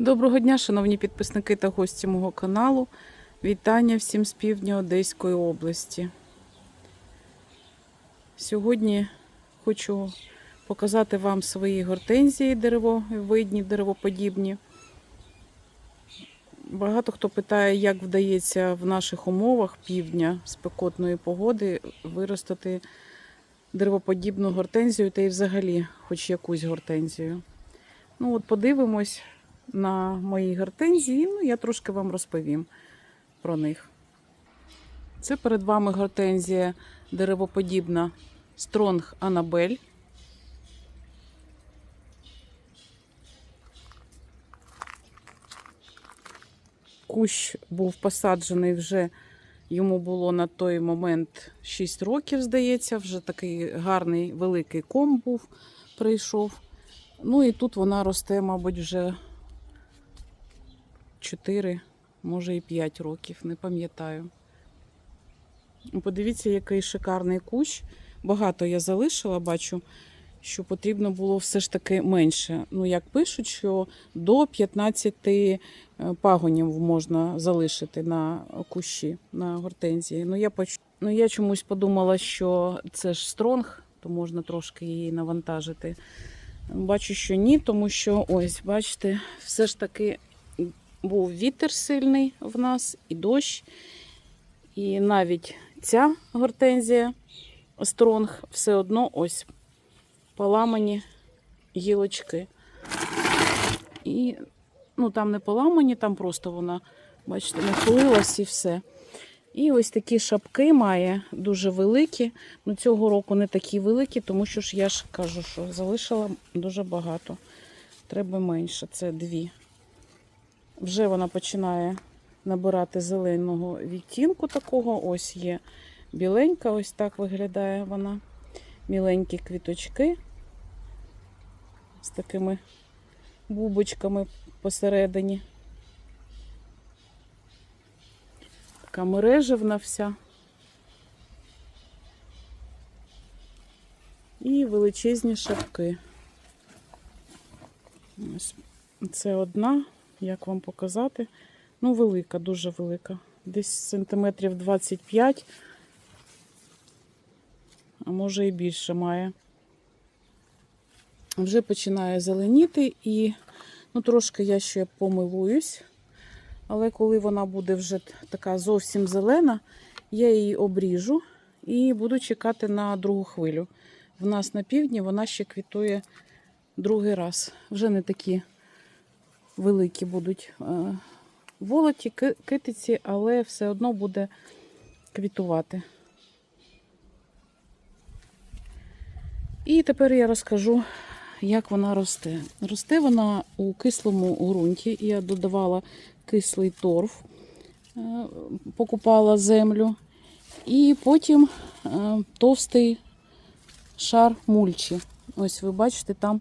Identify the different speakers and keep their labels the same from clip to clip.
Speaker 1: Доброго дня, шановні підписники та гості мого каналу. Вітання всім з півдня Одеської області. Сьогодні хочу показати вам свої гортензії деревовидні, деревоподібні. Багато хто питає, як вдається в наших умовах півдня спекотної погоди виростити деревоподібну гортензію та й взагалі хоч якусь гортензію. Ну от подивимось на моїй гортензії, ну я трошки вам розповім про них. Це перед вами гортензія деревоподібна Стронг Анабель. Кущ був посаджений вже, йому було на той момент 6 років, здається, вже такий гарний великий ком був, прийшов. Ну і тут вона росте, мабуть, вже 4, може і 5 років, не пам'ятаю. Подивіться, який шикарний кущ. Багато я залишила, бачу, що потрібно було все ж таки менше. Ну, як пишуть, що до 15 пагонів можна залишити на кущі, на гортензії. Ну, я, поч- ну, я чомусь подумала, що це ж стронг, то можна трошки її навантажити. Бачу, що ні, тому що ось, бачите, все ж таки був вітер сильний в нас і дощ. І навіть ця гортензія стронг все одно ось поламані гілочки. І ну, там не поламані, там просто вона, бачите, нахилилась і все. І ось такі шапки має дуже великі. Ну, цього року не такі великі, тому що ж я ж кажу, що залишила дуже багато. Треба менше. Це дві. Вже вона починає набирати зеленого відтінку такого. Ось є біленька, ось так виглядає вона. Міленькі квіточки з такими бубочками посередині. Така мережевна вся. І величезні шапки. Ось це одна, як вам показати. Ну, велика, дуже велика. Десь сантиметрів 25, а може і більше має. Вже починає зеленіти і ну, трошки я ще помилуюсь. Але коли вона буде вже така зовсім зелена, я її обріжу і буду чекати на другу хвилю. В нас на півдні вона ще квітує другий раз. Вже не такі великі будуть е, волоті, китиці, але все одно буде квітувати. І тепер я розкажу, як вона росте. Росте вона у кислому ґрунті. Я додавала кислий торф, е, покупала землю, і потім е, товстий шар мульчі. Ось ви бачите, там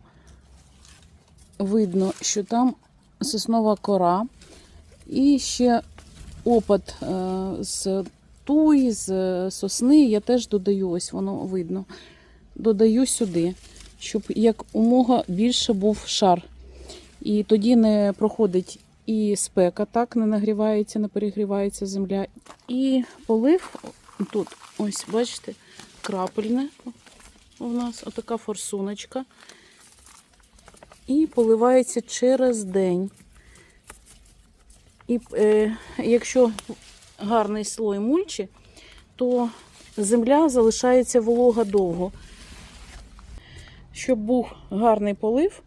Speaker 1: видно, що там соснова кора. І ще опад е, з туї, з сосни я теж додаю, ось воно видно. Додаю сюди, щоб як умога більше був шар. І тоді не проходить і спека, так, не нагрівається, не перегрівається земля. І полив тут, ось, бачите, крапельне у нас отака форсуночка. І поливається через день. І е, якщо гарний слой мульчі, то земля залишається волога довго. Щоб був гарний полив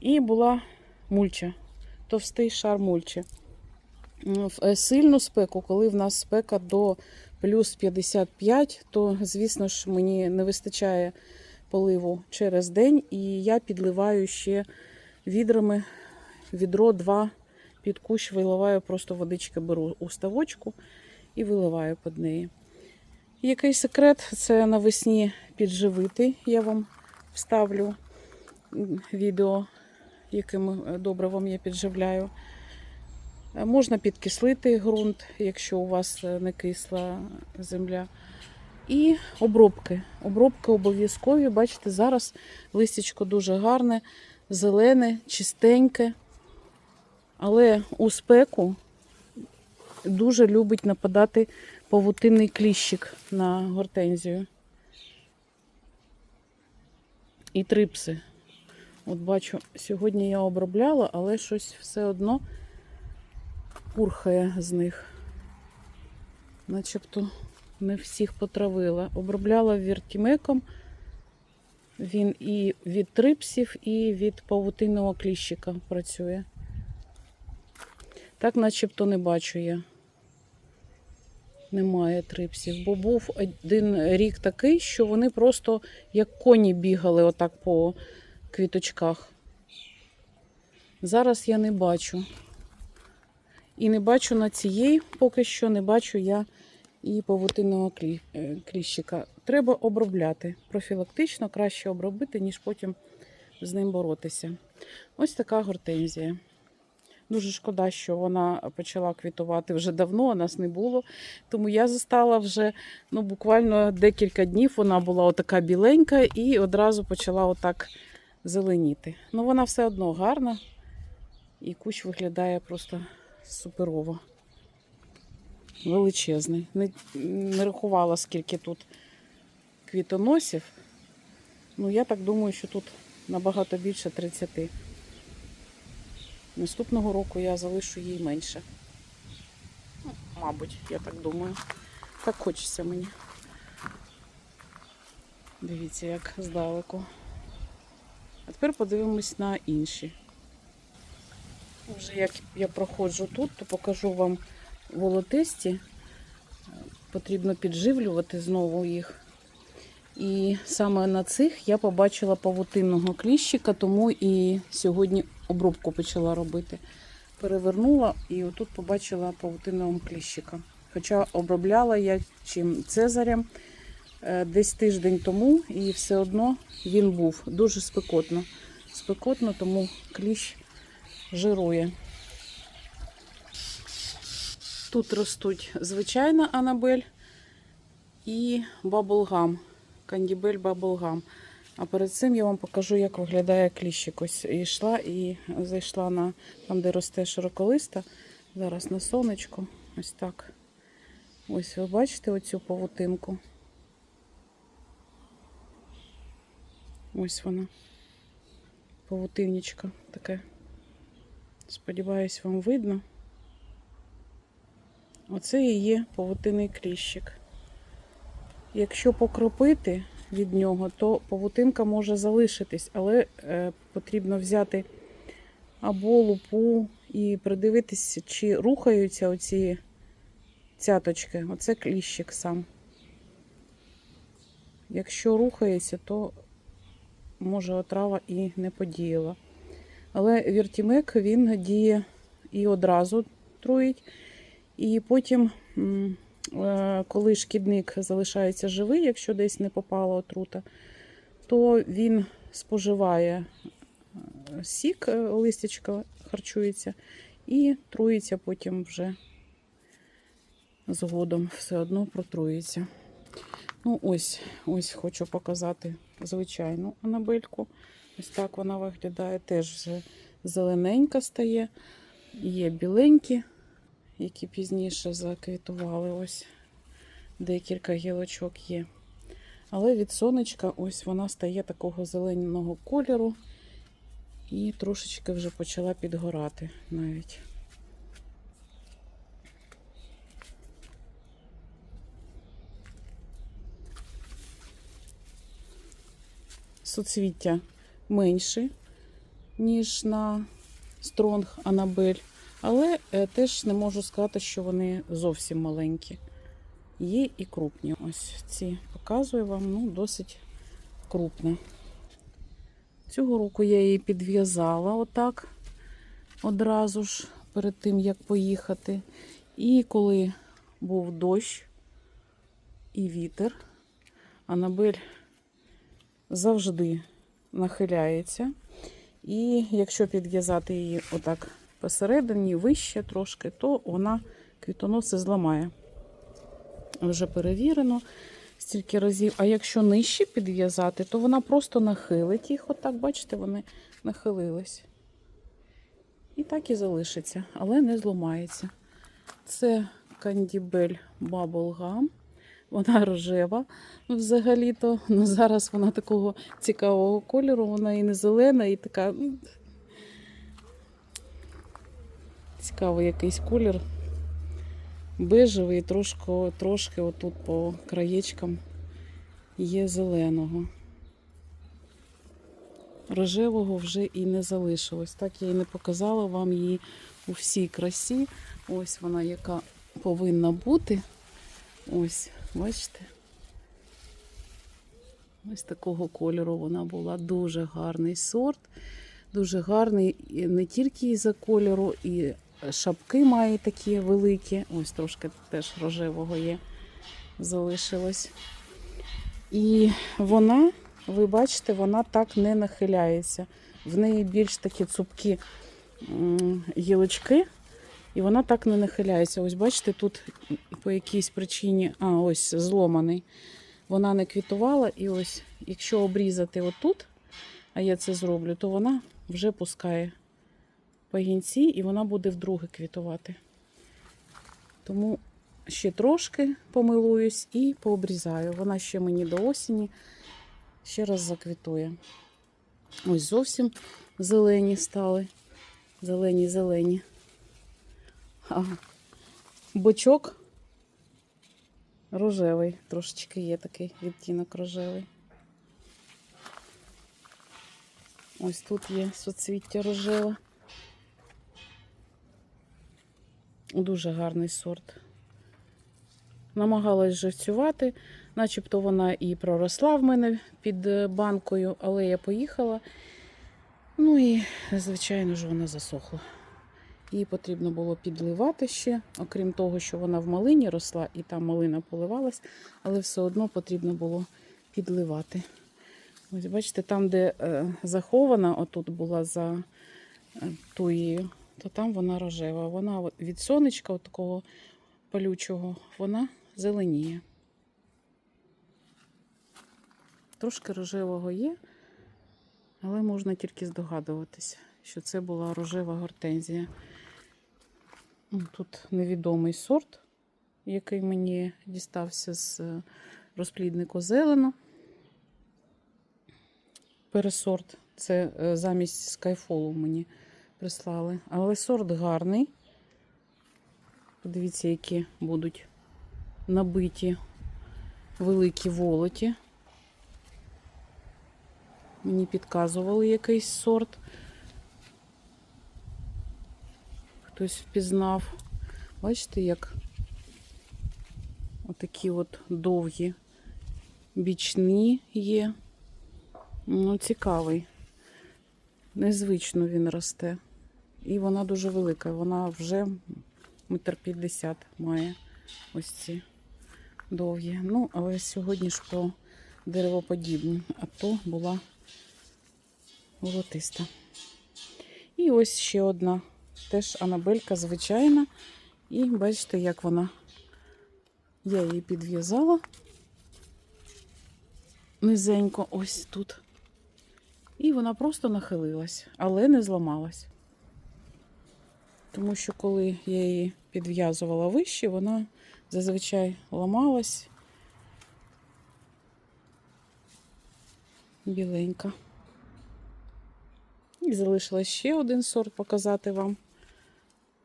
Speaker 1: і була мульча, товстий шар мульчі. В е, сильну спеку, коли в нас спека до плюс 55, то, звісно ж, мені не вистачає поливу через день, і я підливаю ще відрами відро 2 під кущ виливаю, просто водички беру у ставочку і виливаю під неї. Який секрет? Це навесні підживити. Я вам вставлю відео, яким е, добривом я підживляю. Е, Можна підкислити ґрунт, якщо у вас е, не кисла земля. І обробки. Обробки обов'язкові. Бачите, зараз листячко дуже гарне, зелене, чистеньке. Але у спеку дуже любить нападати павутинний кліщик на гортензію. І трипси. От бачу, сьогодні я обробляла, але щось все одно пурхає з них. Начебто не всіх потравила. Обробляла віртімеком. Він і від трипсів, і від павутинного кліщика працює. Так, начебто, не бачу я. Немає трипсів. Бо був один рік такий, що вони просто як коні бігали отак по квіточках. Зараз я не бачу. І не бачу на цієї, поки що не бачу я і павутинного е, кліщика. Треба обробляти. Профілактично краще обробити, ніж потім з ним боротися. Ось така гортензія. Дуже шкода, що вона почала квітувати вже давно, а нас не було. Тому я застала вже ну, буквально декілька днів. Вона була отака біленька і одразу почала отак зеленіти. Ну, вона все одно гарна, і кущ виглядає просто суперово. Величезний. Не, не рахувала, скільки тут квітоносів. Ну, я так думаю, що тут набагато більше 30. Наступного року я залишу їй менше. Ну, мабуть, я так думаю. Так хочеться мені. Дивіться, як здалеку. А тепер подивимось на інші. Вже як я проходжу тут, то покажу вам волотисті. Потрібно підживлювати знову їх. І саме на цих я побачила павутинного кліщика, тому і сьогодні обробку почала робити. Перевернула і отут побачила павутинного кліщика. Хоча обробляла я чим цезарем е, десь тиждень тому, і все одно він був дуже спекотно. Спекотно, тому кліщ жирує. Тут ростуть звичайна анабель і баблгам. Кандібель баблгам. А перед цим я вам покажу, як виглядає кліщик. Ось йшла і зайшла на там, де росте широколиста. Зараз на сонечко. Ось так. Ось ви бачите оцю павутинку. Ось вона. Павутинничка таке. Сподіваюсь, вам видно. Оце і є павутинний кліщик. Якщо покропити від нього, то павутинка може залишитись, але е, потрібно взяти або лупу і придивитися, чи рухаються оці цяточки. Оце кліщик сам. Якщо рухається, то може отрава і не подіяла. Але віртімек він діє і одразу труїть, і потім. Е, коли шкідник залишається живий, якщо десь не попала отрута, то він споживає е, сік, е, листячка харчується, і труїться потім вже згодом все одно протруїться. Ну, ось, ось хочу показати звичайну анабельку. Ось так вона виглядає, теж вже зелененька стає. Є біленькі які пізніше заквітували. Ось декілька гілочок є. Але від сонечка ось вона стає такого зеленого кольору і трошечки вже почала підгорати навіть. Соцвіття менше, ніж на Стронг Анабель. Але е, теж не можу сказати, що вони зовсім маленькі. Є і крупні. Ось ці показую вам, ну, досить крупна. Цього року я її підв'язала отак одразу ж перед тим, як поїхати. І коли був дощ і вітер, Анабель завжди нахиляється. І якщо підв'язати її отак посередині, вище трошки, то вона квітоноси зламає. Вже перевірено стільки разів. А якщо нижче підв'язати, то вона просто нахилить їх. Отак, бачите, вони нахилились. І так і залишиться, але не зламається. Це кандібель Bubblegum. Вона рожева взагалі-то. Ну, зараз вона такого цікавого кольору, вона і не зелена, і така. Цікавий якийсь колір. Бежевий, трошки, трошки отут по краєчкам є зеленого. Рожевого вже і не залишилось. Так я і не показала вам її у всій красі. Ось вона, яка повинна бути. Ось, бачите? Ось такого кольору вона була. Дуже гарний сорт. Дуже гарний не тільки із-за кольору, і шапки має такі великі. Ось трошки теж рожевого є. Залишилось. І вона, ви бачите, вона так не нахиляється. В неї більш такі цупкі гілочки, і вона так не нахиляється. Ось бачите, тут по якійсь причині, а ось зломаний. Вона не квітувала, і ось, якщо обрізати отут, а я це зроблю, то вона вже пускає пагінці, і вона буде вдруге квітувати. Тому ще трошки помилуюсь і пообрізаю. Вона ще мені до осені ще раз заквітує. Ось зовсім зелені стали. Зелені, зелені. Ага. Бочок рожевий. Трошечки є такий відтінок рожевий. Ось тут є соцвіття рожеве. Дуже гарний сорт. Намагалась живцювати, начебто вона і проросла в мене під е, банкою, але я поїхала. Ну і, звичайно ж, вона засохла. Її потрібно було підливати ще, окрім того, що вона в малині росла і там малина поливалась, але все одно потрібно було підливати. Ось бачите, там, де е, захована, отут була за е, туєю, то там вона рожева. Вона від сонечка, от такого палючого, вона зеленіє. Трошки рожевого є, але можна тільки здогадуватися, що це була рожева гортензія. Тут невідомий сорт, який мені дістався з е, розпліднику зелено. Пересорт. Це е, замість скайфолу мені прислали. Але сорт гарний. Подивіться, які будуть набиті великі волоті. Мені підказували якийсь сорт. Хтось впізнав. Бачите, як отакі от довгі бічні є. Ну, цікавий. Незвично він росте. І вона дуже велика. Вона вже метр п'ятдесят має ось ці довгі. Ну, але сьогодні ж про деревоподібні, а то була волотиста. І ось ще одна. Теж анабелька звичайна. І бачите, як вона. Я її підв'язала низенько ось тут. І вона просто нахилилась, але не зламалась. Тому що коли я її підв'язувала вище, вона зазвичай ламалась біленька. І залишилось ще один сорт показати вам.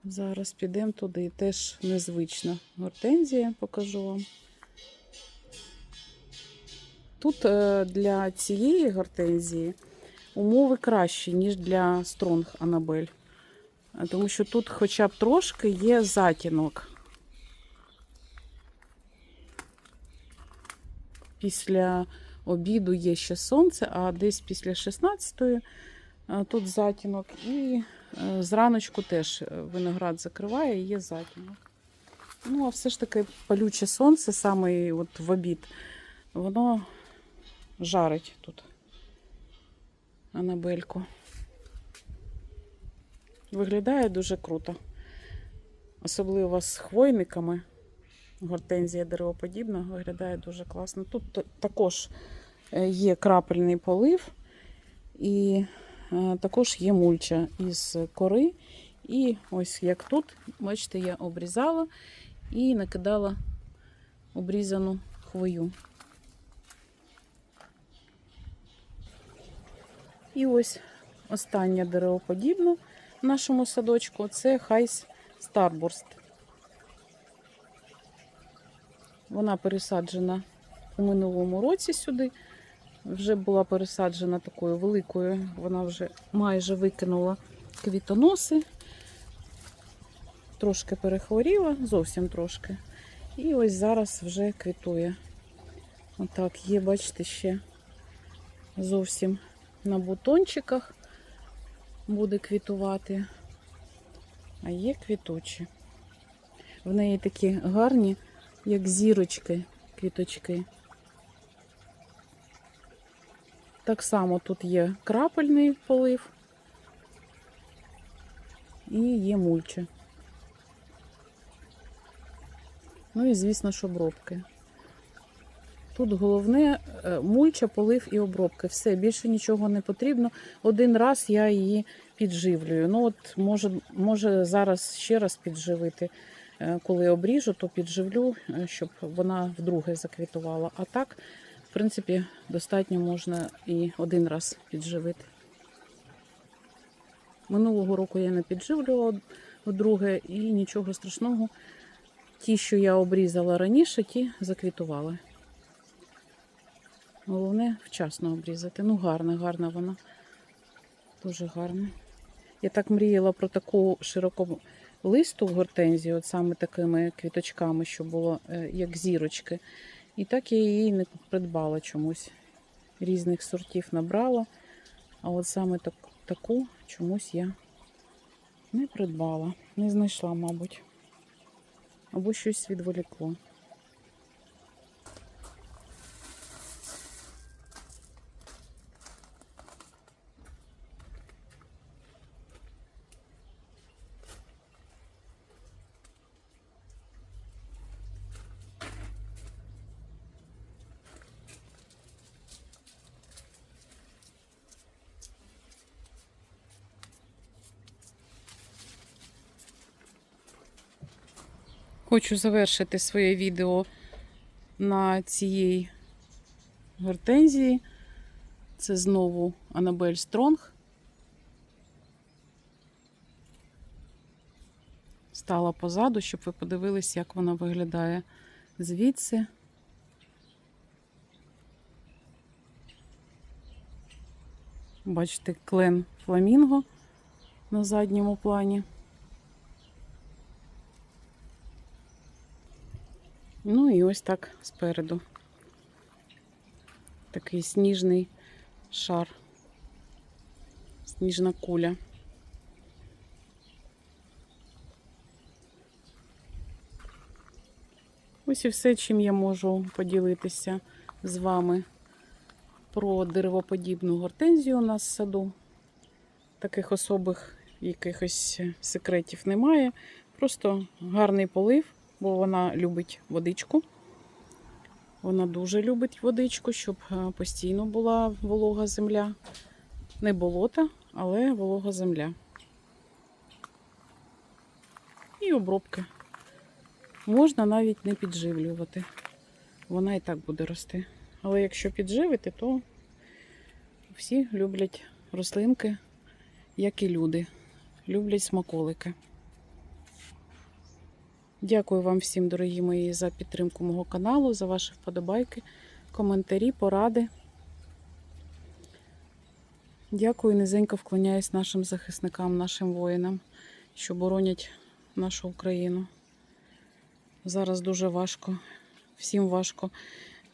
Speaker 1: Зараз підемо туди. Теж незвична гортензія, покажу вам. Тут е, для цієї гортензії умови кращі, ніж для Стронг Анабель. Тому що тут хоча б трошки є затінок. Після обіду є ще сонце, а десь після 16-ї е, тут затінок. І е, зраночку теж е, виноград закриває і є затінок. Ну, а все ж таки палюче сонце, саме от в обід, воно жарить тут Анабельку. Виглядає дуже круто. Особливо з хвойниками. Гортензія деревоподібна виглядає дуже класно. Тут також е, є крапельний полив, і е, також є мульча із кори. І ось як тут, бачите, я обрізала і накидала обрізану хвою. І ось останнє деревоподібне нашому садочку це Хайс Старбурст. Вона пересаджена у минулому році сюди. Вже була пересаджена такою великою, вона вже майже викинула квітоноси, трошки перехворіла, зовсім трошки. І ось зараз вже квітує. Отак, є, бачите, ще зовсім на бутончиках буде квітувати. А є квіточі. В неї такі гарні, як зірочки, квіточки. Так само тут є крапельний полив і є мульча. Ну і, звісно ж, обробки. Тут головне е, мульча, полив і обробки. Все, більше нічого не потрібно. Один раз я її підживлюю. Ну от може, може зараз ще раз підживити. Е, Коли обріжу, то підживлю, е, щоб вона вдруге заквітувала. А так, в принципі, достатньо можна і один раз підживити. Минулого року я не підживлювала вдруге і нічого страшного. Ті, що я обрізала раніше, ті заквітували. Головне вчасно обрізати. Ну, гарна, гарна вона. Дуже гарна. Я так мріяла про таку широку листу в гортензії, от саме такими квіточками, що було е, як зірочки. І так я її не придбала чомусь. Різних сортів набрала. А от саме так, таку чомусь я не придбала. Не знайшла, мабуть. Або щось відволікло. Хочу завершити своє відео на цієї гортензії. Це знову Анабель Стронг. Стала позаду, щоб ви подивились, як вона виглядає звідси. Бачите, клен фламінго на задньому плані. Ну і ось так спереду. Такий сніжний шар, сніжна куля. Ось і все, чим я можу поділитися з вами про деревоподібну гортензію у нас в саду. Таких особих якихось секретів немає. Просто гарний полив бо вона любить водичку. Вона дуже любить водичку, щоб е, постійно була волога земля. Не болота, але волога земля. І обробки. Можна навіть не підживлювати. Вона і так буде рости. Але якщо підживити, то всі люблять рослинки, як і люди. Люблять смаколики. Дякую вам всім, дорогі мої, за підтримку мого каналу, за ваші вподобайки, коментарі, поради. Дякую, низенько вклоняюсь нашим захисникам, нашим воїнам, що боронять нашу Україну. Зараз дуже важко, всім важко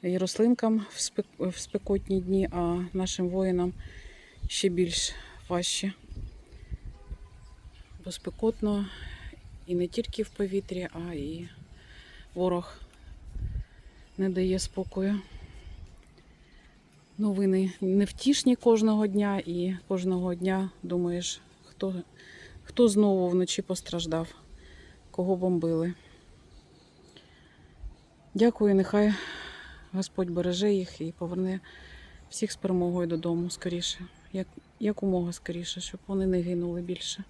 Speaker 1: і рослинкам в, спек... в спекотні дні, а нашим воїнам ще більш важче. Бо спекотно і не тільки в повітрі, а і ворог не дає спокою. Новини невтішні кожного дня, і кожного дня думаєш, хто, хто знову вночі постраждав, кого бомбили. Дякую, нехай Господь береже їх і поверне всіх з перемогою додому скоріше. як, якомога скоріше, щоб вони не гинули більше.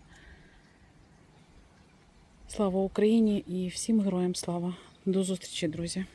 Speaker 1: Слава Україні і всім героям слава. До зустрічі, друзі!